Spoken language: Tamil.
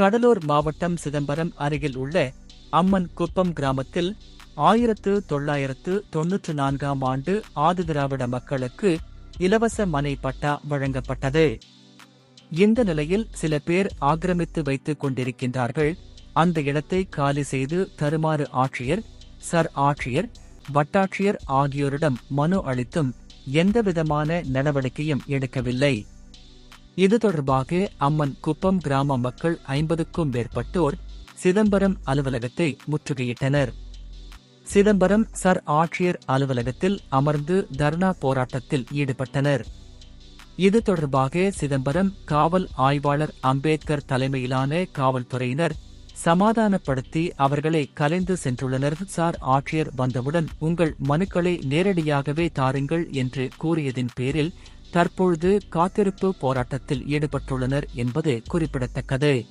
கடலூர் மாவட்டம் சிதம்பரம் அருகில் உள்ள அம்மன் குப்பம் கிராமத்தில் ஆயிரத்து தொள்ளாயிரத்து தொன்னூற்று நான்காம் ஆண்டு ஆதிதிராவிட மக்களுக்கு இலவச மனை பட்டா வழங்கப்பட்டது. இந்த நிலையில் சில பேர் ஆக்கிரமித்து வைத்துக் கொண்டிருக்கின்றார்கள். அந்த இடத்தை காலி செய்து தருமாறு ஆட்சியர் சர் ஆட்சியர் வட்டாட்சியர் ஆகியோரிடம் மனு அளித்தும் எந்தவிதமான நடவடிக்கையும் எடுக்கவில்லை. இது தொடர்பாக அம்மன் குப்பம் கிராம மக்கள் ஐம்பதுக்கும் மேற்பட்டோர் சிதம்பரம் அலுவலகத்தை முற்றுகையிட்டனர். சிதம்பரம் சர் ஆட்சியர் அலுவலகத்தில் அமர்ந்து தர்ணா போராட்டத்தில் ஈடுபட்டனர். இது தொடர்பாக சிதம்பரம் காவல் ஆய்வாளர் அம்பேத்கர் தலைமையிலான காவல்துறையினர் சமாதானப்படுத்தி அவர்களை கலைந்து சென்றுள்ளனர். சார் ஆட்சியர் வந்தவுடன் உங்கள் மனுக்களை நேரடியாகவே தாருங்கள் என்று கூறியதின் பேரில் தற்பொழுது காத்திருப்பு போராட்டத்தில் ஈடுபட்டுள்ளனர் என்பது குறிப்பிடத்தக்கது.